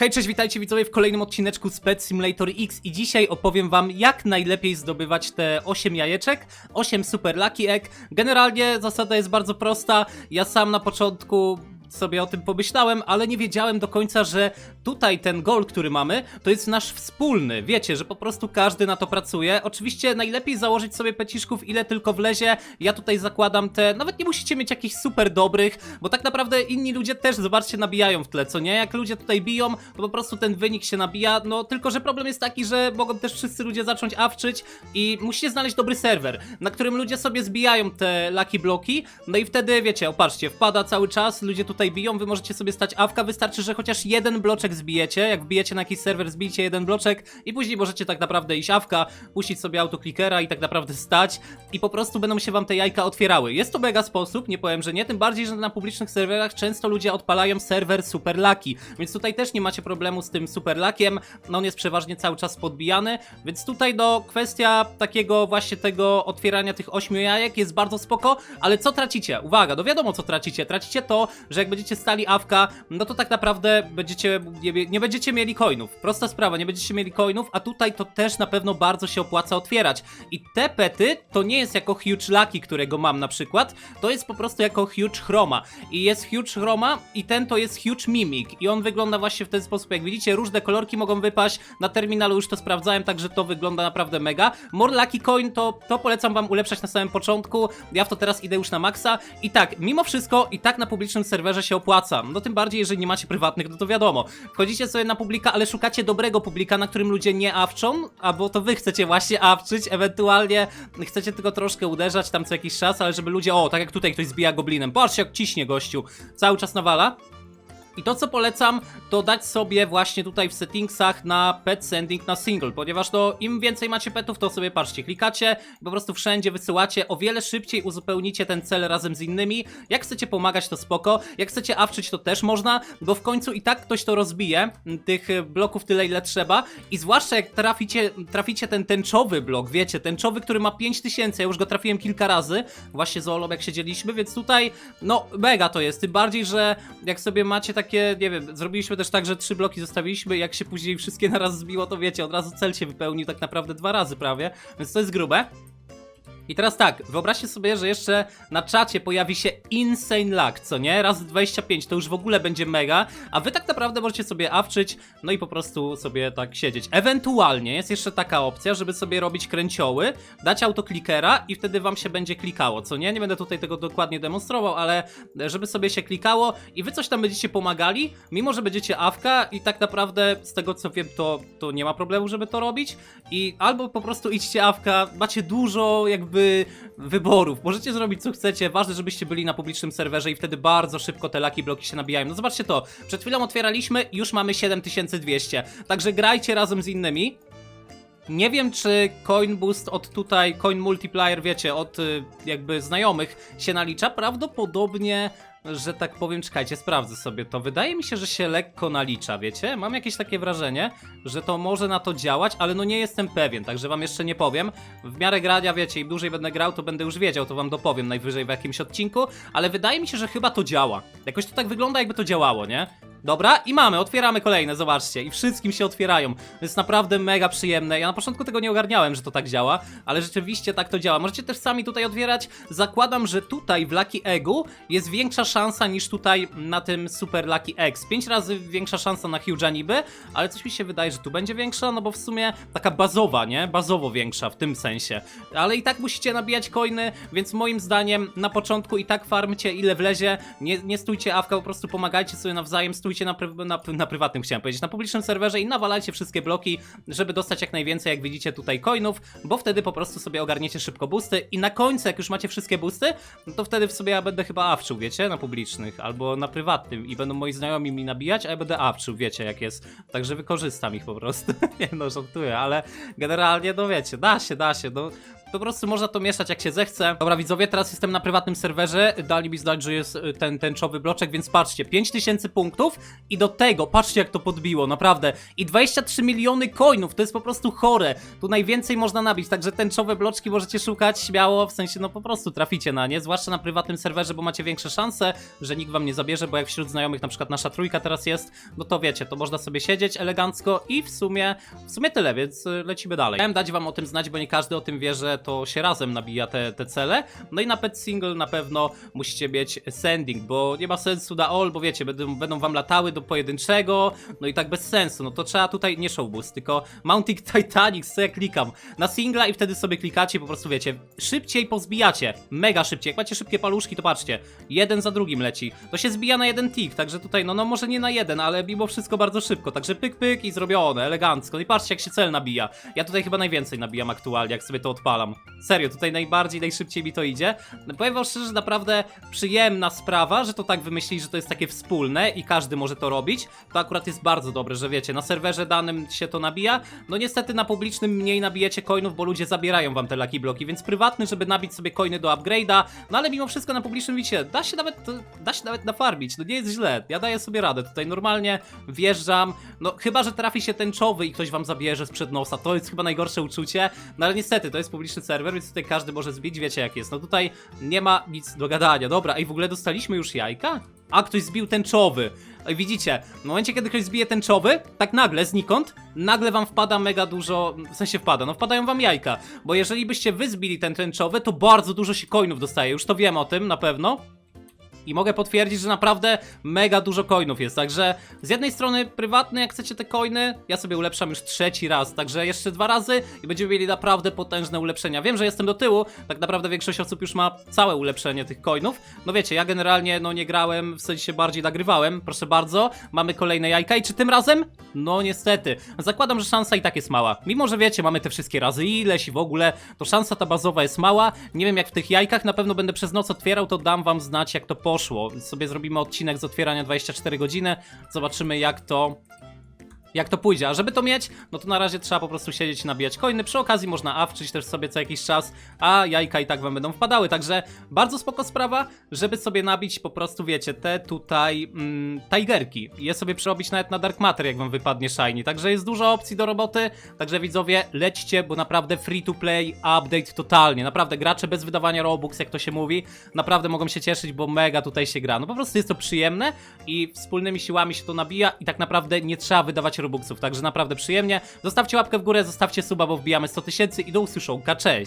Hej, cześć, witajcie widzowie w kolejnym odcineczku z Pet Simulator X i dzisiaj opowiem wam jak najlepiej zdobywać te 8 jajeczek, 8 super lucky egg. Generalnie zasada jest bardzo prosta, ja sam na początku sobie o tym pomyślałem, ale nie wiedziałem do końca, że tutaj ten gol, który mamy, to jest nasz wspólny. Wiecie, że po prostu każdy na to pracuje. Oczywiście najlepiej założyć sobie peciszków ile tylko wlezie. Ja tutaj zakładam te, nawet nie musicie mieć jakichś super dobrych, bo tak naprawdę inni ludzie też, zobaczcie, nabijają w tle, co nie? Jak ludzie tutaj biją, to po prostu ten wynik się nabija, no tylko, że problem jest taki, że mogą też wszyscy ludzie zacząć awczyć i musicie znaleźć dobry serwer, na którym ludzie sobie zbijają te lucky bloki, no i wtedy, wiecie, opatrzcie, wpada cały czas, ludzie tutaj biją, wy możecie sobie stać awka, wystarczy, że chociaż jeden bloczek zbijecie, jak wbijecie na jakiś serwer, zbijcie jeden bloczek i później możecie tak naprawdę iść awka, puścić sobie autoklikera i tak naprawdę stać. I po prostu będą się wam te jajka otwierały. Jest to mega sposób, nie powiem, że nie, tym bardziej, że na publicznych serwerach często ludzie odpalają serwer Super Lucky, więc tutaj też nie macie problemu z tym Super Luckiem, no on jest przeważnie cały czas podbijany, więc tutaj no kwestia takiego właśnie tego otwierania tych ośmiu jajek jest bardzo spoko, ale co tracicie? Uwaga, no wiadomo co tracicie, tracicie to, że jak będziecie stali awka, no to tak naprawdę będziecie, nie, nie będziecie mieli coinów, prosta sprawa, nie będziecie mieli coinów, a tutaj to też na pewno bardzo się opłaca otwierać. I te pety to nie jest jako Huge Lucky, którego mam na przykład, to jest po prostu jako Huge Chroma. I jest Huge Chroma i ten to jest Huge Mimic. I on wygląda właśnie w ten sposób, jak widzicie, różne kolorki mogą wypaść, na terminalu już to sprawdzałem, także to wygląda naprawdę mega. More Lucky Coin to, to polecam wam ulepszać na samym początku, ja w to teraz idę już na maksa i tak, mimo wszystko i tak na publicznym serwerze się opłaca, no tym bardziej, jeżeli nie macie prywatnych, no to wiadomo, wchodzicie sobie na publika, ale szukacie dobrego publika, na którym ludzie nie awczą, albo to wy chcecie właśnie awczyć, ewentualnie chcecie tylko troszkę uderzać tam co jakiś czas, ale żeby ludzie, o, tak jak tutaj ktoś zbija goblinem, patrzcie jak ciśnie gościu, cały czas nawala. I to co polecam, to dać sobie właśnie tutaj w settingsach na pet sending na single, ponieważ to im więcej macie petów, to sobie patrzcie, klikacie, po prostu wszędzie wysyłacie, o wiele szybciej uzupełnicie ten cel razem z innymi. Jak chcecie pomagać, to spoko, jak chcecie awczyć, to też można, bo w końcu i tak ktoś to rozbije, tych e, bloków tyle ile trzeba i zwłaszcza jak traficie, traficie ten tęczowy blok, wiecie, tęczowy, który ma 5000, ja już go trafiłem kilka razy, właśnie z Olą jak siedzieliśmy, więc tutaj, no mega to jest, tym bardziej, że jak sobie macie takie, nie wiem, zrobiliśmy też tak, że trzy bloki zostawiliśmy, jak się później wszystkie naraz zbiło, to wiecie, od razu cel się wypełnił tak naprawdę dwa razy prawie, więc to jest grube. I teraz tak, wyobraźcie sobie, że jeszcze na czacie pojawi się Insane Luck, co nie? Raz 25, to już w ogóle będzie mega, a wy tak naprawdę możecie sobie awczyć, no i po prostu sobie tak siedzieć. Ewentualnie jest jeszcze taka opcja, żeby sobie robić kręcioły, dać autoklikera i wtedy wam się będzie klikało, co nie? Nie będę tutaj tego dokładnie demonstrował, ale żeby sobie się klikało i wy coś tam będziecie pomagali, mimo że będziecie awka i tak naprawdę z tego co wiem, to, to nie ma problemu, żeby to robić i albo po prostu idźcie awka, macie dużo jakby wyborów, możecie zrobić co chcecie, ważne żebyście byli na publicznym serwerze i wtedy bardzo szybko te lucky bloki się nabijają. No zobaczcie to, przed chwilą otwieraliśmy już mamy 7200, także grajcie razem z innymi. Nie wiem, czy Coin Boost od tutaj, Coin Multiplier, wiecie, od y, jakby znajomych się nalicza. Prawdopodobnie, że tak powiem, czekajcie, sprawdzę sobie to. Wydaje mi się, że się lekko nalicza, wiecie? Mam jakieś takie wrażenie, że to może na to działać, ale no nie jestem pewien, także wam jeszcze nie powiem. W miarę grania, wiecie, im dłużej będę grał, to będę już wiedział, to wam dopowiem najwyżej w jakimś odcinku, ale wydaje mi się, że chyba to działa. Jakoś to tak wygląda, jakby to działało, nie? Dobra, i mamy, otwieramy kolejne, zobaczcie. I wszystkim się otwierają. To jest naprawdę mega przyjemne. Ja na początku tego nie ogarniałem, że to tak działa, ale rzeczywiście tak to działa. Możecie też sami tutaj otwierać. Zakładam, że tutaj w Lucky Eggu jest większa szansa niż tutaj na tym Super Lucky. Z 5 razy większa szansa na Huge'a niby, ale coś mi się wydaje, że tu będzie większa, no bo w sumie taka bazowa, nie? Bazowo większa w tym sensie. Ale i tak musicie nabijać coiny, więc moim zdaniem na początku i tak farmcie ile wlezie. Nie, nie stójcie awka, po prostu pomagajcie sobie nawzajem, stójcie na, pry- na, na prywatnym, chciałem powiedzieć, na publicznym serwerze i nawalajcie wszystkie bloki, żeby dostać jak najwięcej, jak widzicie tutaj coinów, bo wtedy po prostu sobie ogarniecie szybko boosty i na końcu, jak już macie wszystkie boosty, no to wtedy w sobie ja będę chyba awczył, wiecie, na publicznych albo na prywatnym i będą moi znajomi mi nabijać, a ja będę awczył, wiecie jak jest, także wykorzystam ich po prostu, nie no, żartuję, ale generalnie, no wiecie, da się, da się, no Po prostu można to mieszać jak się zechce. Dobra, widzowie, teraz jestem na prywatnym serwerze. Dali mi znać, że jest y, ten tęczowy bloczek, więc patrzcie, 5000 punktów i do tego, patrzcie jak to podbiło, naprawdę. I 23 miliony coinów, to jest po prostu chore. Tu najwięcej można nabić, także tęczowe bloczki możecie szukać śmiało, w sensie no po prostu traficie na nie, zwłaszcza na prywatnym serwerze, bo macie większe szanse, że nikt wam nie zabierze, bo jak wśród znajomych na przykład nasza trójka teraz jest, no to wiecie, to można sobie siedzieć elegancko i w sumie, w sumie tyle, więc y, lecimy dalej. Chciałem dać wam o tym znać, bo nie każdy o tym wie, że to się razem nabija te, te cele. No i na pet single na pewno musicie mieć sending, bo nie ma sensu na all, bo wiecie, będą, będą wam latały do pojedynczego, no i tak bez sensu, no to trzeba tutaj nie show boost, tylko mounting Titanic, ja klikam? Na singla i wtedy sobie klikacie, po prostu wiecie, szybciej pozbijacie, mega szybciej, jak macie szybkie paluszki, to patrzcie, jeden za drugim leci, to się zbija na jeden tick, także tutaj, no, no może nie na jeden, ale mimo wszystko bardzo szybko, także pyk, pyk i zrobione, elegancko, no i patrzcie jak się cel nabija, ja tutaj chyba najwięcej nabijam aktualnie, jak sobie to odpalam, serio, tutaj najbardziej, najszybciej mi to idzie, powiem wam szczerze, naprawdę przyjemna sprawa, że to tak wymyślili, że to jest takie wspólne i każdy może to robić, to akurat jest bardzo dobre, że wiecie, na serwerze danym się to nabija, no niestety na publicznym mniej nabijecie coinów, bo ludzie zabierają wam te lucky bloki, więc prywatny, żeby nabić sobie coiny do upgrade'a, no ale mimo wszystko na publicznym widzicie, da się nawet, da się nawet nafarmić, no nie jest źle, ja daję sobie radę, tutaj normalnie wjeżdżam, no chyba, że trafi się tęczowy i ktoś wam zabierze sprzed nosa, to jest chyba najgorsze uczucie, no ale niestety, to jest publiczny serwer, więc tutaj każdy może zbić, wiecie jak jest, no tutaj nie ma nic do gadania, dobra, i w ogóle dostaliśmy już jajka? A, ktoś zbił tęczowy. Widzicie, w momencie, kiedy ktoś zbije tęczowy, tak nagle, znikąd, nagle wam wpada mega dużo, w sensie wpada, no wpadają wam jajka. Bo jeżeli byście wy zbili ten tęczowy, to bardzo dużo się coinów dostaje, już to wiem o tym, na pewno. I mogę potwierdzić, że naprawdę mega dużo coinów jest, także z jednej strony prywatny, jak chcecie te coiny, ja sobie ulepszam już trzeci raz, także jeszcze dwa razy i będziemy mieli naprawdę potężne ulepszenia. Wiem, że jestem do tyłu, tak naprawdę większość osób już ma całe ulepszenie tych coinów. No wiecie, ja generalnie no nie grałem, w sensie bardziej nagrywałem, proszę bardzo, mamy kolejne jajka i czy tym razem? No niestety, zakładam, że szansa i tak jest mała. Mimo, że wiecie, mamy te wszystkie razy ileś i w ogóle, to szansa ta bazowa jest mała. Nie wiem jak w tych jajkach, na pewno będę przez noc otwierał, to dam wam znać jak to poszło. Więc sobie zrobimy odcinek z otwierania 24 godziny, zobaczymy jak to jak to pójdzie. A żeby to mieć, no to na razie trzeba po prostu siedzieć i nabijać coiny. Przy okazji można awczyć też sobie co jakiś czas, a jajka i tak wam będą wpadały. Także bardzo spoko sprawa, żeby sobie nabić po prostu, wiecie, te tutaj mm, tigerki. Je sobie przerobić nawet na Dark Matter, jak wam wypadnie shiny. Także jest dużo opcji do roboty. Także widzowie, lećcie, bo naprawdę free to play, update totalnie. Naprawdę gracze bez wydawania Robux, jak to się mówi, naprawdę mogą się cieszyć, bo mega tutaj się gra. No po prostu jest to przyjemne i wspólnymi siłami się to nabija i tak naprawdę nie trzeba wydawać Robuxów. Także naprawdę przyjemnie. Zostawcie łapkę w górę, zostawcie suba, bo wbijamy 100 tysięcy i do usłyszonka. Cześć!